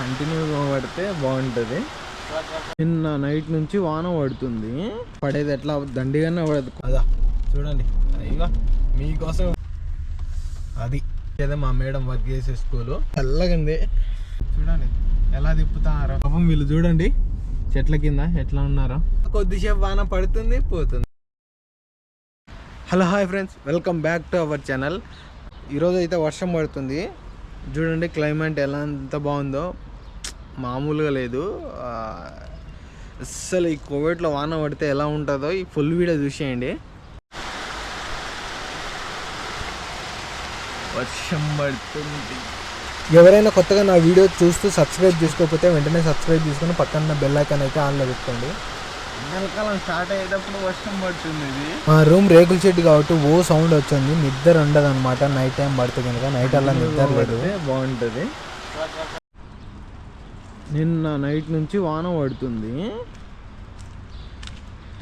కంటిన్యూగా పడితే బాగుంటుంది. నిన్న నైట్ నుంచి వాన పడుతుంది. పడేది ఎట్లా? దండిగానే పడదు. కదా చూడండి. అయ్యా మీకోసం అది ఏదో మా మేడం వర్క్ చేసే స్కూలు. చల్లగంది చూడండి ఎలా తిప్పుతారో. పాపం వీళ్ళు చూడండి. చెట్ల కింద ఎట్లా ఉన్నారో. కొద్దిసేపు వాన పడుతుంది పోతుంది. Hello hi friends. Welcome back to our channel. ఈరోజు అయితే వర్షం పడుతుంది. చూడండి క్లైమేట్ ఎలా ఎంత బాగుందో. మామూలుగా లేదు. అస్సలు ఈ కోవిడ్లో వాన పడితే ఎలా ఉంటుందో ఈ ఫుల్ వీడియో చూసేయండి. వర్షం పడుతుంది. ఎవరైనా కొత్తగా నా వీడియో చూస్తూ సబ్స్క్రైబ్ చేసుకోకపోతే వెంటనే సబ్స్క్రైబ్ చేసుకుని పక్కన బెల్ ఐకాన్ అయితే ఆన్లో పెట్టుకోండి. ఎండాకాలం స్టార్ట్ అయ్యేటప్పుడు వర్షం పడుతుంది ఇది. మా రూమ్ రేకుల చెట్టు కాబట్టి ఓ సౌండ్ వచ్చింది. నిద్ర ఉండదు అనమాట నైట్ టైం పడుతుంది కనుక నైట్ అలా నిద్ర లేదు. పడితే బాగుంటుంది. నిన్న నైట్ నుంచి వాన పడుతుంది.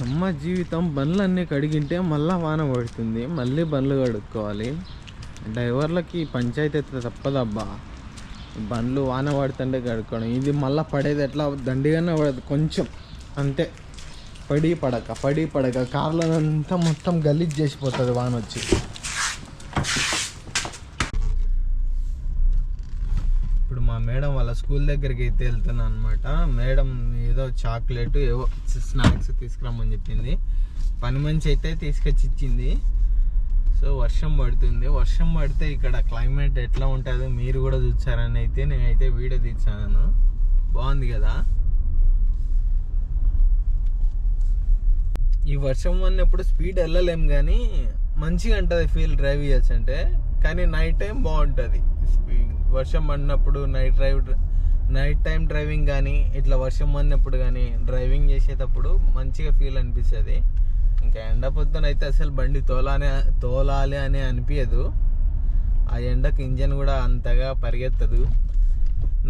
అమ్మ జీవితం బండ్లు అన్నీ కడిగింటే మళ్ళీ వాన పడుతుంది. మళ్ళీ బండ్లు కడుక్కోవాలి. డ్రైవర్లకి పంచాయతీ అయితే తప్పదబ్బా. బండ్లు వాన పడుతుంటే కడుక్కోవడం. ఇది మళ్ళీ పడేది ఎట్లా? దండిగానే పడదు. కొంచెం. అంతే. పడి పడక పడి పడక. కార్లనంతా మొత్తం గలీజ్ చేసిపోతుంది వాన వచ్చి ఇప్పుడు మా మేడం వాళ్ళ స్కూల్ దగ్గరికి అయితే వెళ్తున్నా అనమాట మేడం ఏదో చాక్లెట్ ఏవో స్నాక్స్ తీసుకురమ్మని చెప్పింది. పని మంచి అయితే తీసుకొచ్చి ఇచ్చింది సో వర్షం పడుతుంది. వర్షం పడితే ఇక్కడ క్లైమేట్ ఎట్లా ఉంటుందో మీరు కూడా చూసారని అయితే నేనైతే వీడియో తీసాను బాగుంది కదా? ఈ వర్షం అన్నప్పుడు స్పీడ్ వెళ్ళలేము కానీ మంచిగా ఉంటుంది ఫీల్ డ్రైవ్ చేయొచ్చు అంటే. కానీ నైట్ టైం బాగుంటుంది. వర్షం పడినప్పుడు night drive night time driving కానీ ఇట్లా వర్షం పడినప్పుడు కానీ డ్రైవింగ్ చేసేటప్పుడు మంచిగా ఫీల్ అనిపిస్తుంది. ఇంకా ఎండ పొద్దున అయితే అసలు బండి తోలానే తోలాలి అని అనిపించదు ఆ ఎండకు ఇంజన్ కూడా అంతగా పరిగెత్తదు.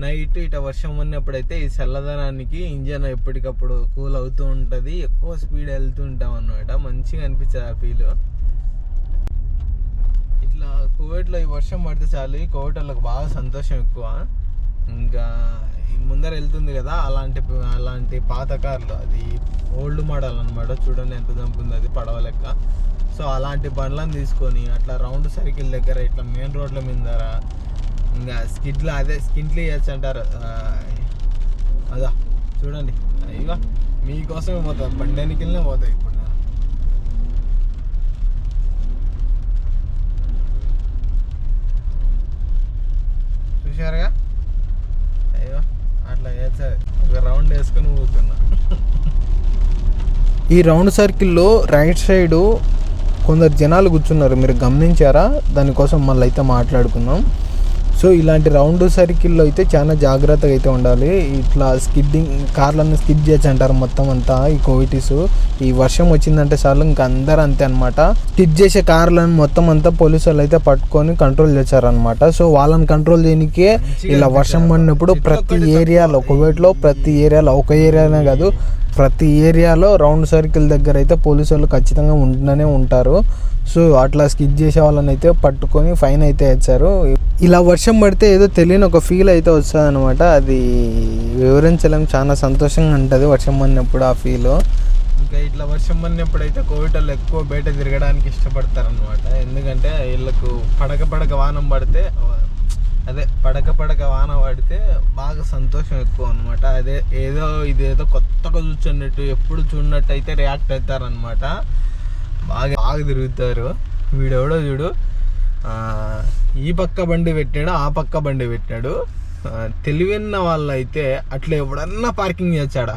నైట్ ఇట వర్షం ఉన్నప్పుడైతే ఈ చల్లదనానికి ఇంజన్ ఎప్పటికప్పుడు కూల్ అవుతూ ఉంటుంది. ఎక్కువ స్పీడ్ వెళ్తూ ఉంటాం అన్నమాట. మంచిగా అనిపించదు ఆ ఫీల్ ఇట్లా కోవిడ్లో ఈ వర్షం పడితే చాలు ఈ కోవిడ్ వాళ్ళకి బాగా సంతోషం ఎక్కువ. ఇంకా ముందర వెళ్తుంది కదా అలాంటి అలాంటి పాత కార్లు. అది ఓల్డ్ మోడల్ అనమాట చూడండి ఎంత దంపుంది అది పడవ లెక్క. సో అలాంటి బండ్లను తీసుకొని అట్లా రౌండ్ సర్కిల్ దగ్గర ఇట్లా మెయిన్ రోడ్ల మీద ఇంకా స్కిడ్లు అదే స్కిడ్లు చేయొచ్చు అంటారు. అదా చూడండి. ఇక మీకోసమే పోతుంది బండి వెనకలనే పోతాయి ఇప్పుడు నేను చూశారుగా అయ్యో అట్లా వేసా ఒక రౌండ్ వేసుకొని పోతున్నా. ఈ రౌండ్ సర్కిల్లో రైట్ సైడ్ కొందరు జనాలు కూర్చున్నారు. మీరు గమనించారా? దానికోసం మళ్ళీ అయితే మాట్లాడుకుందాం. సో ఇలాంటి రౌండ్ సర్కిల్లో అయితే చాలా జాగ్రత్తగా అయితే ఉండాలి. ఇట్లా స్కిడ్డింగ్ కార్లను స్కిడ్ చేయొచ్చు అంటారు మొత్తం అంతా ఈ కోవిటీస్. ఈ వర్షం వచ్చిందంటే చాలు ఇంకా అందరు అంతే అనమాట స్కిడ్ చేసే కార్లను మొత్తం అంతా పోలీసు వాళ్ళు అయితే పట్టుకొని కంట్రోల్ చేశారనమాట సో వాళ్ళని కంట్రోల్ చేయడానికే ఇలా వర్షం పడినప్పుడు ప్రతి ఏరియాలో కోవిడ్లో ప్రతి ఏరియాలో ఒక ఏరియానే కాదు ప్రతి ఏరియాలో రౌండ్ సర్కిల్ దగ్గర అయితే పోలీసు వాళ్ళు ఖచ్చితంగా ఉంటూనే ఉంటారు. సో అట్లా స్కిడ్ చేసే వాళ్ళని అయితే పట్టుకొని ఫైన్ అయితే వేస్తారు ఇలా వర్షం పడితే ఏదో తెలియని ఒక ఫీల్ అయితే వస్తుంది అనమాట అది వివరించలేం. చాలా సంతోషంగా ఉంటుంది వర్షం పడినప్పుడు ఆ ఫీల్ ఇంకా ఇట్లా వర్షం పడినప్పుడు అయితే కోవిడ్ వాళ్ళు ఎక్కువ బయట తిరగడానికి ఇష్టపడతారు అనమాట ఎందుకంటే వీళ్ళకు పడక పడక వానం పడితే అదే పడక పడక వాన పడితే బాగా సంతోషం ఎక్కువ అనమాట అదే ఏదో ఇదేదో కొత్తగా చూస్తున్నట్టు ఎప్పుడు చూడనట్టు అయితే రియాక్ట్ అవుతారనమాట బాగా బాగా తిరుగుతారు. వీడెవడో చూడు ఈ పక్క బండి పెట్టాడు ఆ పక్క బండి పెట్టాడు. తెలివిన్న వాళ్ళు అయితే అట్లా ఎవడన్నా పార్కింగ్ చేస్తాడా?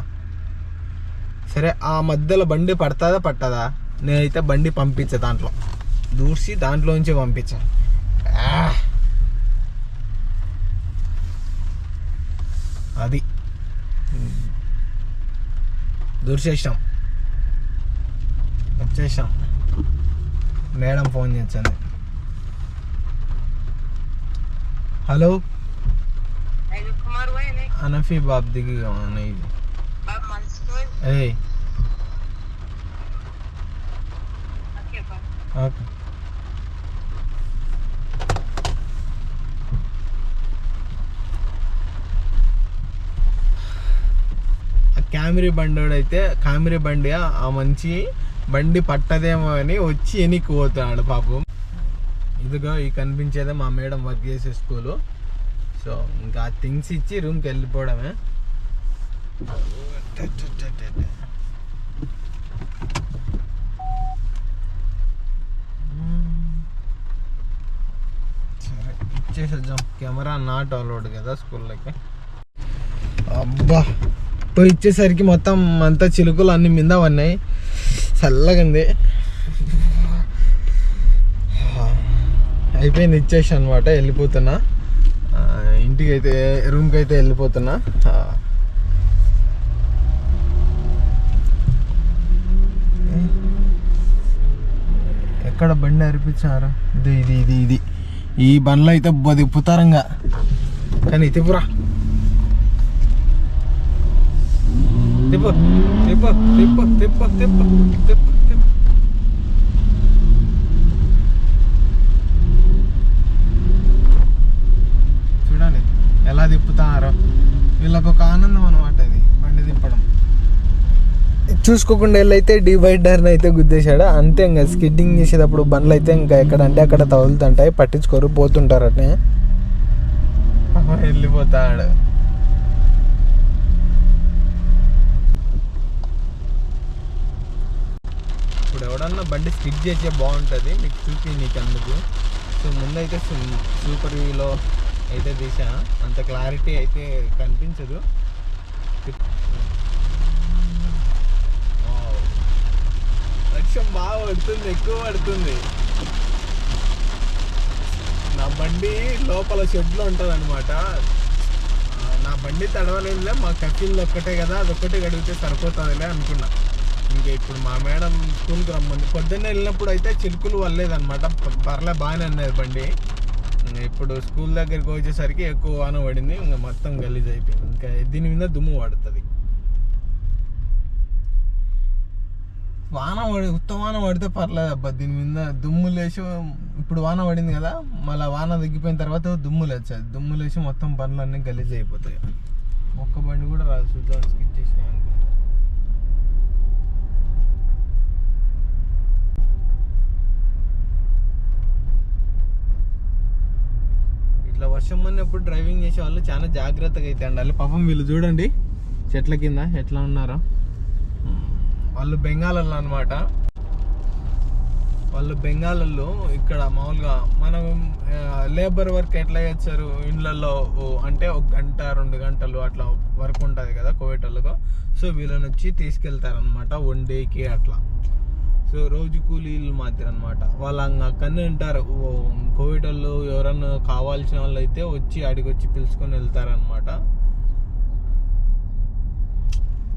సరే ఆ మధ్యలో బండి పడుతుందా పట్టదా? నేనైతే బండి పంపించా దాంట్లో. దూసి దాంట్లో నుంచి పంపించా అది. దూర్చేసాం వచ్చేసాం. మేడం ఫోన్ చేసింది. హలో? అనఫీ బాబ్ దిగి ఇది ఏ ఏయ్. ఓకే. బాబు ఓకే అయితే బండి ఆ మంచి బండి పట్టదేమో అని వచ్చి ఎనికి పోతున్నాడు పాపం. ఇదిగో ఈ కనిపించేదే మా మేడం వర్క్ చేసే స్కూలు సో ఇంకా థింగ్స్ ఇచ్చి రూమ్కి వెళ్ళిపోవడమే. సరే ఇచ్చేసేద్దాం. కెమెరా నాట్ అలౌడ్ కదా స్కూల్లోకి అబ్బా! పోయి ఇచ్చేసరికి మొత్తం అంతా చిలుకలు అన్ని మింద ఉన్నాయి చల్లగంది అయిపోయింది ఇచ్చేసి అనమాట వెళ్ళిపోతున్నా. ఇంటికి అయితే రూమ్కి అయితే వెళ్ళిపోతున్నా ఎక్కడ బండి అరిపించారా? ఇది ఇది ఇది ఇది. ఈ బండ్లు అయితే బది పుతారంగా కానీ తిప్పురా. తిప్పు తిప్పు తిప్పు తిప్పు తిప్పు తిప్పు తిప్పు. చూడండి ఎలా తిప్పుతారో వీళ్ళకు ఒక ఆనందం అనమాట ఇది బండి తిప్పడం. చూసుకోకుండా వెళ్ళైతే డివైడర్ని అయితే గుద్దేశాడు. అంతే ఇంకా స్కిడ్డింగ్ చేసేటప్పుడు బండ్లు అయితే ఇంకా ఎక్కడ అంటే అక్కడ తగులుతుంటాయి పట్టించుకోరు పోతుంటారు అట్నే వెళ్ళిపోతాడు. ఎవడన్నా బండి స్టిక్ చేసే బాగుంటుంది. మీకు చూపి నీకు అందుకు సో ముందైతే సూపర్ వ్యూలో అయితే తీసా. అంత క్లారిటీ అయితే కనిపించదు. వావ్. వర్షం బాగా పడుతుంది ఎక్కువ పడుతుంది. నా బండి లోపల షెడ్లో ఉంటుంది అనమాట నా బండి తడవలేదులే మా కఫీల్ ఒక్కటే కదా అదొక్కటే గడిగితే సరిపోతుందిలే అనుకున్నా. ఇంకా ఇప్పుడు మా మేడం స్కూల్కి రమ్మంది. పొద్దున్నే వెళ్ళినప్పుడు అయితే చిలుకులు వల్లేదనమాట పర్లే బాగానే అన్నది బండి. ఇంకా ఇప్పుడు స్కూల్ దగ్గరికి వచ్చేసరికి ఎక్కువ వాన పడింది. ఇంకా మొత్తం గలీజ్ అయిపోయింది. ఇంకా దీని మీద దుమ్ము పడుతుంది. వాన పడి ఉత్త వాన పడితే పర్లేదు అబ్బా. దీని మీద దుమ్ము లేచి ఇప్పుడు వాన పడింది కదా మళ్ళీ వాన తగ్గిపోయిన తర్వాత దుమ్ము లేచాది దుమ్ము లేచి మొత్తం పనులన్నీ అన్నీ గలీజ్ అయిపోతాయి. ఒక్క బండి కూడా రాదు. చూద్దాం స్కిట్ చేసినాయి అనుకుంటా ఇట్లా వర్షం డ్రైవింగ్ చేసే వాళ్ళు చాలా జాగ్రత్తగా అయితే ఉండాలి పాపం వీళ్ళు చూడండి చెట్ల కింద ఎట్లా ఉన్నారో. వాళ్ళు బెంగాలలో అనమాట వాళ్ళు బెంగాల్లో ఇక్కడ మామూలుగా మనం లేబర్ వర్క్ ఎట్లా చేస్తారు? ఇండ్లలో ఓ అంటే ఒక గంట రెండు గంటలు అట్లా వర్క్ ఉంటుంది కదా కోవేటోళ్ళకు సో వీళ్ళని వచ్చి తీసుకెళ్తారనమాట వన్ డేకి అట్లా. సో రోజు కూలీలు మాత్రం అనమాట వాళ్ళు అక్కడనే ఉంటారు. కోవిడ్ వాళ్ళు ఎవరన్నా కావాల్సిన వాళ్ళు అయితే వచ్చి అడిగి వచ్చి పిలుచుకొని వెళ్తారనమాట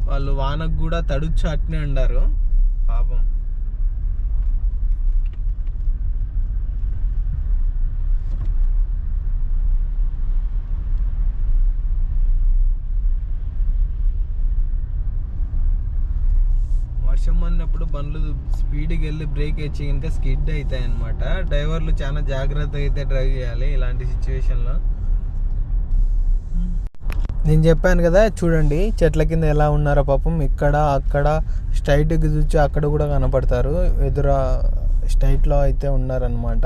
వాళ్ళు వానకు కూడా తడుచు అట్నే ఉండారు. పాపం. వర్షం అన్నప్పుడు బండ్లు స్పీడ్కి వెళ్ళి బ్రేక్ వేసి ఇంకా స్కిడ్ అవుతాయి అనమాట డ్రైవర్లు చాలా జాగ్రత్తగా అయితే డ్రైవ్ చేయాలి ఇలాంటి సిచ్యువేషన్లో నేను చెప్పాను కదా చూడండి చెట్ల కింద ఎలా ఉన్నారో పాపం. ఇక్కడ అక్కడ స్ట్రైట్కి చూచి అక్కడ కూడా కనపడతారు. ఎదుర స్ట్రైట్లో అయితే ఉన్నారనమాట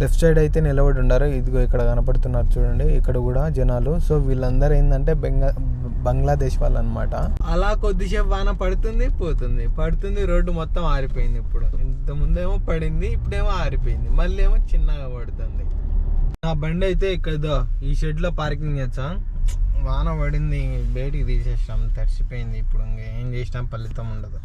లెఫ్ట్ సైడ్ అయితే నిలబడి ఉన్నారు ఇదిగో ఇక్కడ కనపడుతున్నారు చూడండి. ఇక్కడ కూడా జనాలు. సో వీళ్ళందరూ ఏంటంటే బెంగా బంగ్లాదేశ్ వాళ్ళు అనమాట అలా కొద్దిసేపు వాన పడుతుంది పోతుంది. పడుతుంది రోడ్డు మొత్తం ఆరిపోయింది ఇప్పుడు. ఇంత ముందేమో పడింది ఇప్పుడేమో ఆరిపోయింది. మళ్ళీ ఏమో చిన్నగా పడుతుంది. నా బండి అయితే ఇక్కడ ఈ షెడ్లో పార్కింగ్ చేస్తా. వాన పడింది బయటికి తీసేసాం తడిసిపోయింది. ఇప్పుడు ఇంకేం చేసినా ఫలితం ఉండదు.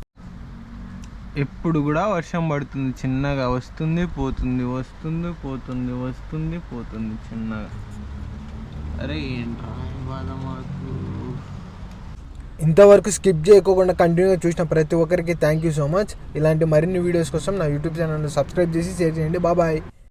ఎప్పుడు కూడా వర్షం పడుతుంది చిన్నగా వస్తుంది పోతుంది వస్తుంది పోతుంది వస్తుంది పోతుంది చిన్నగా. అరే ఏంట్రా మాకు? ఇంతవరకు స్కిప్ చేయకోకుండా కంటిన్యూగా చూసిన ప్రతి ఒక్కరికి థ్యాంక్ యూ సో మచ్ ఇలాంటి మరిన్ని వీడియోస్ కోసం నా యూట్యూబ్ ఛానల్ సబ్స్క్రైబ్ చేసి షేర్ చేయండి. బాబాయ్